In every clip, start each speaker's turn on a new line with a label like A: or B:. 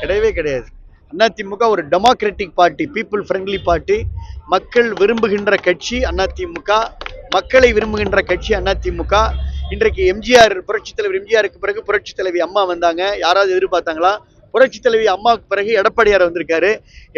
A: கிடையவே கிடையாது. அதிமுக ஒரு democratic party people friendly party மக்கள் விரும்புகின்ற கட்சி அதிமுக. மக்களை விரும்புகின்ற கட்சி அதிமுக. இன்றைக்கு எம்ஜிஆர் புரட்சித் தலைவர் எம்ஜிஆருக்கு பிறகு புரட்சித் தலைவி அம்மா வந்தாங்க. யாராவது எதிர்பார்த்தாங்களா? புரட்சித் தலைவி அம்மாவுக்கு பிறகு எடப்பாடியார் வந்திருக்காரு.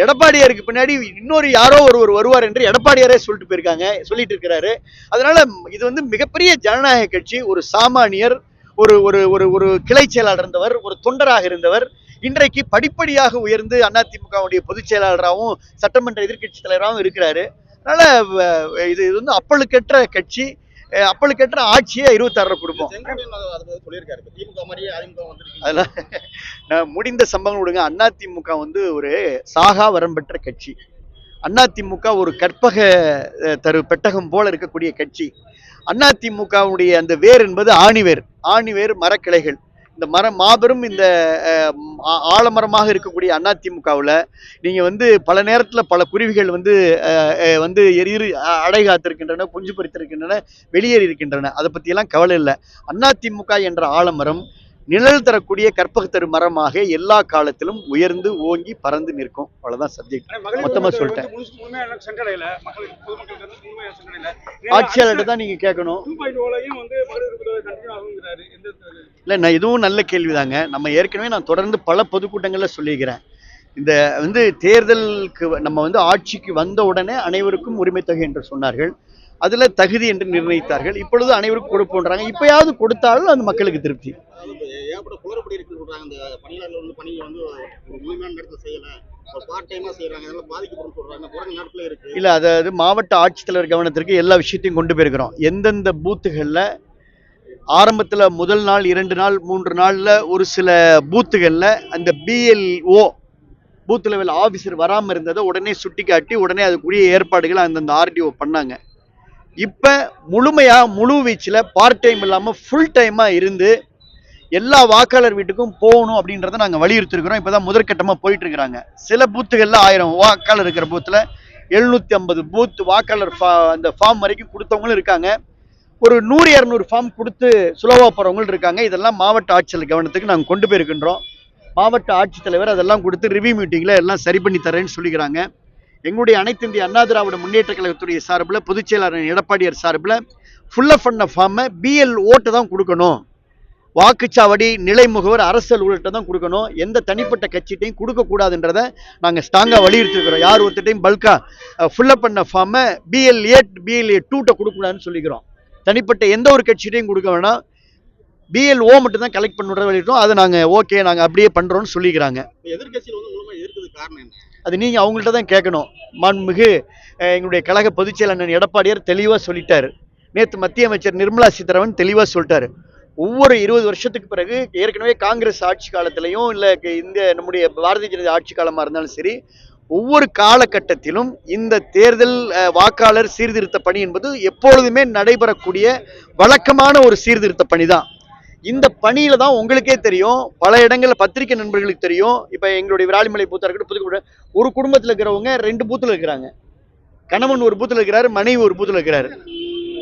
A: எடப்பாடியாருக்கு பின்னாடி இன்னொரு யாரோ ஒருவர் வருவார் என்று எடப்பாடியாரே சொல்லிட்டு போயிருக்காங்க சொல்லிட்டு இருக்கிறாரு. அதனால இது வந்து மிகப்பெரிய ஜனநாயக கட்சி ஒரு சாமானியர் ஒரு ஒரு ஒரு ஒரு கிளை செயலாளர் இருந்தவர் ஒரு தொண்டராக இருந்தவர் இன்றைக்கு படிப்படியாக உயர்ந்து அதிமுகவுடைய பொதுச் செயலாளராகவும் சட்டமன்ற எதிர்க்கட்சி தலைவராகவும் இருக்கிறாரு. அதனால இது இது வந்து அப்பழுக்கற்ற கட்சி அப்பளுக்கற்ற ஆட்சியே இருபத்தாறு குடும்பம்.
B: திமுக மாதிரியே
A: அதெல்லாம் முடிந்த சம்பவம் விடுங்க. அதிமுக வந்து ஒரு சாகா வரம்பெற்ற கட்சி. அதிமுக ஒரு கற்பக தரு பெட்டகம் போல இருக்கக்கூடிய கட்சி. அதிமுகவுடைய அந்த வேர் என்பது ஆணிவேர். ஆணிவேர் மரக்கிளைகள். இந்த மரம் மாபெரும் இந்த ஆலமரமாக இருக்கக்கூடிய அதிமுகவில் நீங்கள் வந்து பல நேரத்தில் பல குருவிகள் வந்து வந்து எரியிரு அடை காத்திருக்கின்றன குஞ்சு பறித்திருக்கின்றன வெளியேறி இருக்கின்றன அதை பற்றியெல்லாம் கவலை இல்லை. அதிமுக என்ற ஆலமரம் நிழல் தரக்கூடிய கற்பகத்தரு மரமாக எல்லா காலத்திலும் உயர்ந்து ஓங்கி பறந்து நிற்கும். அவ்வளவுதான் சப்ஜெக்ட் மொத்தமா சொல்லிட்டேன். ஆட்சியாளர்கிட்ட தான் நீங்க கேட்கணும். இல்ல நான் இதுவும் நல்ல கேள்விதாங்க. நம்ம ஏற்கனவே நான் தொடர்ந்து பல பொதுக்கூட்டங்கள்ல சொல்லியிருக்கிறேன். இந்த வந்து தேர்தலுக்கு நம்ம வந்து ஆட்சிக்கு வந்த உடனே அனைவருக்கும் உரிமை தொகை என்று சொன்னார்கள். அதுல தகுதி என்று நிர்ணயித்தார்கள். இப்பொழுது அனைவருக்கும் கொடுப்போன்றாங்க. இப்பயாவது கொடுத்தாலும் அது மக்களுக்கு திருப்தி.
B: கூட குளறுபடி இருக்குன்னு சொல்றாங்க. இந்த பணியாளர்கள் வந்து பணியை வந்து ஒரு முழுமையான நேரத்தில் செய்யல. பார்ட்
A: இல்ல அதாவது மாவட்ட ஆட்சித்தலைவர் கவனத்திற்கு எல்லா விஷயத்தையும் கொண்டு போயிருக்கிறோம். எந்தெந்த பூத்துகள்ல ஆரம்பத்துல முதல் நாள் இரண்டு நாள் மூன்று நாள்ல ஒரு சில பூத்துகள்ல அந்த பிஎல்ஓ பூத் லெவல் ஆஃபீஸர் வராம இருந்ததை உடனே சுட்டி காட்டி உடனே அதுக்குரிய ஏற்பாடுகளை அந்தந்த ஆர்டிஓ பண்ணாங்க. இப்ப முழுமையா முழு வீச்சில் பார்ட் டைம் இல்லாம ஃபுல் டைமா இருந்து எல்லா வாக்காளர் வீட்டுக்கும் போகணும் அப்படின்றத நாங்கள் வலியுறுத்திருக்கிறோம். இப்பதான் முதற்கட்டமாக போயிட்டு இருக்கிறாங்க சில பூத்துகளில் ஆயிரம் வாக்காளர் இருக்கிற பூத்தில் எழுநூற்றி ஐம்பது பூத் வாக்காளர் ஃபா- அந்த ஃபார்ம் வரைக்கும் கொடுத்தவங்களும் இருக்காங்க. ஒரு நூறு இரநூறு ஃபார்ம் கொடுத்து சுலபா போகிறவங்களும் இருக்காங்க. இதெல்லாம் மாவட்ட ஆட்சியர் கவனத்துக்கு நாங்கள் கொண்டு போயிருக்கின்றோம். மாவட்ட ஆட்சித்தலைவர் அதெல்லாம் கொடுத்து ரிவ்யூ மீட்டிங்கில் எல்லாம் சரி பண்ணி தரேன்னு சொல்லிக்கிறாங்க. எங்களுடைய அனைத்து இந்திய அண்ணா திராவிட முன்னேற்ற கழகத்துடைய சார்பில் பொதுச் செயலாளர் எடப்பாடியார் சார்பில் ஃபுல்லாக பண்ண ஃபார்மை பிஎல் ஓட்டு தான் கொடுக்கணும். வாக்குச்சாவடி நிலை முகவர் அரசு அலுவலர்கிட்ட தான் கொடுக்கணும். எந்த தனிப்பட்ட கட்சிட்டையும் கொடுக்கக்கூடாதுன்றதை நாங்கள் ஸ்ட்ராங்காக வலியுறுத்திருக்கிறோம். யார் ஒருத்தட்டையும் பல்கா ஃபுல்லப் பண்ண ஃபார்மை பிஎல்ஏ பிஎல்ஏ டூட்ட கொடுக்கக்கூடாதுன்னு சொல்லிக்கிறோம். தனிப்பட்ட எந்த ஒரு கட்சிட்டையும் கொடுக்க வேணாம். பிஎல்ஓ மட்டும் தான் கலெக்ட் பண்ணுற வழிட்டோம் அதை நாங்கள் ஓகே நாங்கள் அப்படியே பண்ணுறோம்னு சொல்லிக்கிறாங்க.
B: இப்ப எதிர்க்கட்சியில் வந்து காரணம் என்ன?
A: அது நீங்கள் அவங்கள்ட்ட தான் கேட்கணும். மாண்புமிகு எங்களுடைய கழக பொதுச் செயலாளர் எடப்பாடியார் தெளிவாக சொல்லிட்டாரு. நேற்று மத்திய அமைச்சர் நிர்மலா சீதாராமன் தெளிவாக சொல்லிட்டாரு. ஒவ்வொரு இருபது வருஷத்துக்கு பிறகு ஏற்கனவே காங்கிரஸ் ஆட்சி காலத்திலையும் இல்லை இந்த நம்முடைய பாரதிய ஜனதா ஆட்சி காலமாக இருந்தாலும் சரி ஒவ்வொரு காலகட்டத்திலும் இந்த தேர்தல் வாக்காளர் சீர்திருத்த பணி என்பது எப்பொழுதுமே நடைபெறக்கூடிய வழக்கமான ஒரு சீர்திருத்த பணி தான் இந்த பணியில தான் உங்களுக்கே தெரியும் பல இடங்களில் பத்திரிகை நண்பர்களுக்கு தெரியும். இப்போ எங்களுடைய விராலிமலை பூத்தா இருக்கட்டும் புதுக்கூட ஒரு குடும்பத்தில் இருக்கிறவங்க ரெண்டு பூத்தில் இருக்கிறாங்க. கணவன் ஒரு பூத்தில் இருக்கிறாரு மனைவி ஒரு பூத்தில் இருக்கிறாரு.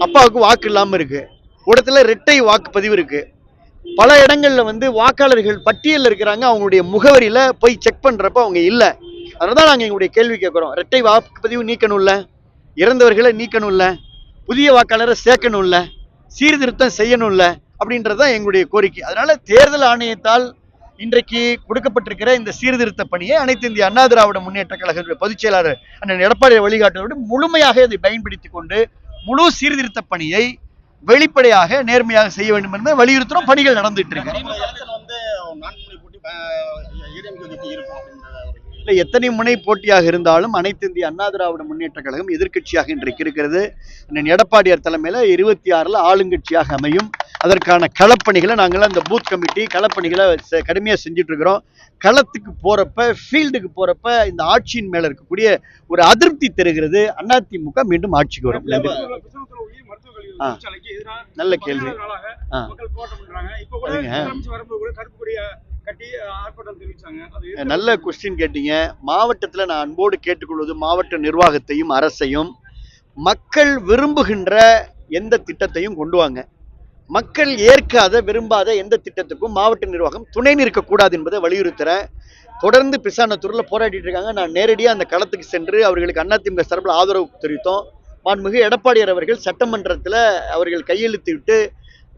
A: அப்பாவுக்கு வாக்கு இல்லாமல் இருக்குது ஒரு இடத்துல இரட்டை வாக்குப்பதிவு இருக்கு. பல இடங்கள்ல வந்து வாக்காளர்கள் பட்டியலில் இருக்கிறாங்க. அவங்களுடைய முகவரியில போய் செக் பண்றப்ப அவங்க இல்லை. அதனாலதான் நாங்கள் எங்களுடைய கேள்வி கேட்குறோம். இரட்டை வாக்குப்பதிவு நீக்கணும்ல? இறந்தவர்களை நீக்கணும்ல? புதிய வாக்காளரை சேர்க்கணும்ல? சீர்திருத்தம் செய்யணும்ல? அப்படின்றது தான் எங்களுடைய கோரிக்கை. அதனால தேர்தல் ஆணையத்தால் இன்றைக்கு கொடுக்கப்பட்டிருக்கிற இந்த சீர்திருத்த பணியை அனைத்து இந்திய அண்ணா திராவிட முன்னேற்ற கழகத்துடைய பொதுச் செயலாளர் அண்ணன் எடப்பாடி வழிகாட்டுவதோடு முழுமையாக இதை பயன்படுத்தி கொண்டு முழு சீர்திருத்த பணியை வெளிப்படையாக நேர்மையாக செய்ய வேண்டும் என்று வலியுறுத்துறோம். பணிகள் நடந்துட்டு இருக்கு. இல்லை எத்தனை முனை போட்டியாக இருந்தாலும் அனைத்து இந்திய அண்ணா திராவிட முன்னேற்ற கழகம் எதிர்க்கட்சியாக இன்றைக்கு இருக்கிறது. அண்ணன் எடப்பாடியார் தலைமையில் இருபத்தி ஆறில் ஆளுங்கட்சியாக அமையும். அதற்கான களப்பணிகளை நாங்கள் அந்த பூத் கமிட்டி களப்பணிகளை செ- கடுமையா செஞ்சுட்டு இருக்கிறோம். களத்துக்கு போறப்ப ஃபீல்டுக்கு போறப்ப இந்த ஆட்சியின் மேல இருக்கக்கூடிய ஒரு அதிருப்தி தெரிகிறது. அதிமுக மீண்டும் ஆட்சிக்கு வரும். நல்ல கேள்வி. நல்ல கொஸ்டின் கேட்டீங்க. மாவட்டத்துல நான் அன்போடு கேட்டுக்கொள்வது மாவட்ட நிர்வாகத்தையும் அரசையும். மக்கள் விரும்புகின்ற எந்த திட்டத்தையும் கொண்டு வாங்க. மக்கள் ஏற்காத விரும்பாத எந்த திட்டத்துக்கும் மாவட்ட நிர்வாகம் துணை நிற்கக்கூடாது என்பதை வலியுறுத்துறேன் தொடர்ந்து பிசானத்தூரில் போராடிட்டு இருக்காங்க. நான் நேரடியாக அந்த களத்துக்கு சென்று அவர்களுக்கு அதிமுக சார்பில் ஆதரவு தெரிவித்தோம். மாண்புமிகு எடப்பாடியார் அவர்கள் சட்டமன்றத்தில் அவர்கள் கையெழுத்து விட்டு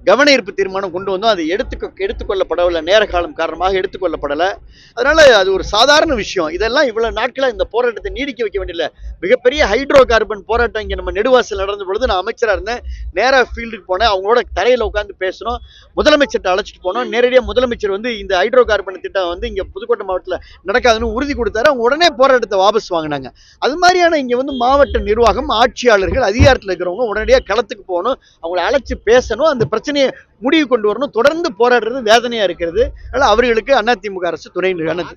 A: கவன ஈர்ப்பு தீர்மானம் கொண்டு வந்தோம். அது எடுத்துக்க எடுத்துக்கொள்ளப்படவில்லை. நேர காலம் காரணமாக எடுத்துக்கொள்ளப்படலை. அதனால அது ஒரு சாதாரண விஷயம். இதெல்லாம் இவ்வளோ நாட்களாக இந்த போராட்டத்தை நீடிக்க வைக்க வேண்டியதில்லை. மிகப்பெரிய ஹைட்ரோ கார்பன் போராட்டம் இங்கே நம்ம நெடுவாசல் நடந்த பொழுது நான் அமைச்சராக இருந்தேன். நேராக ஃபீல்டுக்கு போனேன். அவங்களோட தரையில் உட்காந்து பேசணும் முதலமைச்சர்கிட்ட அழைச்சிட்டு போனோம். நேரடியாக முதலமைச்சர் வந்து இந்த ஹைட்ரோ கார்பன் திட்டம் வந்து இங்கே புதுக்கோட்டை மாவட்டத்தில் நடக்காதுன்னு உறுதி கொடுத்தாரு. அவங்க உடனே போராட்டத்தை வாபஸ் வாங்கினாங்க. அது மாதிரியான இங்கே வந்து மாவட்ட நிர்வாகம் ஆட்சியாளர்கள் அதிகாரத்தில் இருக்கிறவங்க உடனடியாக களத்துக்கு போகணும். அவங்கள அழைச்சி பேசணும். அந்த பிரச்சனை பிரச்சனையை முடிவு கொண்டு வரணும். தொடர்ந்து போராடுறது வேதனையாக இருக்கிறது. அதனால் அவர்களுக்கு அதிமுக அரசு துணை நிற்க